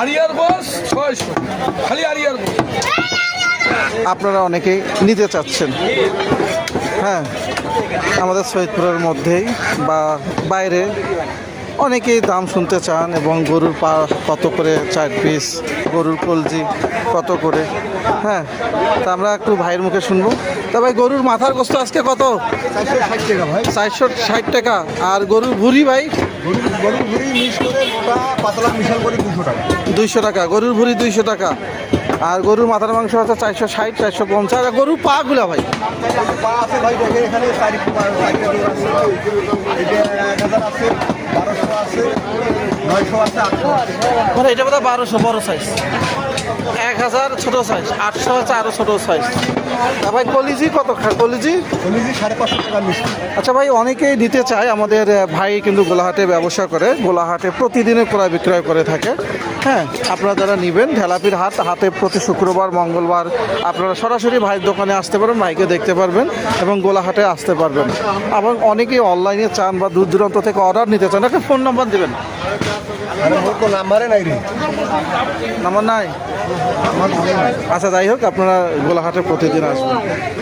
আরিয়ার বস ছয়শো। খালি আরিয়ার বস। আপনারা অনেকেই নিতে চাচ্ছেন। হ্যাঁ আমাদের সৈয়দপুরের মধ্যেই বা বাইরে অনেকেই দাম শুনতে চান এবং গরুর পা কত করে চার পিস গরুর কলজি কত করে? হ্যাঁ তা আমরা একটু ভাইয়ের মুখে শুনব। তা ভাই, গরুর মাথার গোস্ত আজকে কত? চারশো ষাট টাকা। আর গরুর ভুড়ি ভাই? দুইশো টাকা। গরুর ভুড়ি দুইশো টাকা। আর গরুর মাথার মাংস আছে চারশো ষাট, চারশো পঞ্চাশ। আর গরুর পা গুলা ভাই পা আছে ভাই দেখে এখানে চারি চারটে গরু আছে এটা এক হাজার আছে বারোশো আছে মানে বারোশো বড় সাইজ এক হাজার ছোটো সাইজ আটশো হচ্ছে আরও ছোটো সাইজ তা ভাই কলিজি কত খা- কলিজি? কলিজি সাড়ে পাঁচশো টাকা আচ্ছা ভাই অনেকেই নিতে চায় আমাদের ভাই কিন্তু গোলাহাটে ব্যবসা করে গোলাহাটে প্রতিদিনে ক্রয় বিক্রয় করে থাকে। হ্যাঁ আপনারা যারা নেবেন ঢেলাপির হাট হাতে প্রতি শুক্রবার মঙ্গলবার আপনারা সরাসরি ভাইয়ের দোকানে আসতে পারবেন ভাইকে দেখতে পারবেন এবং গোলাহাটে আসতে পারবেন। এবং অনেকেই অনলাইনে চান বা দূর দূরান্ত থেকে অর্ডার নিতে চান। একটা ফোন নাম্বার দেবেন। নাম্বারে নাই রে। নাম্বার নাই? আচ্ছা যাই হোক আপনারা গোলাঘাটে প্রতিদিন আসবেন।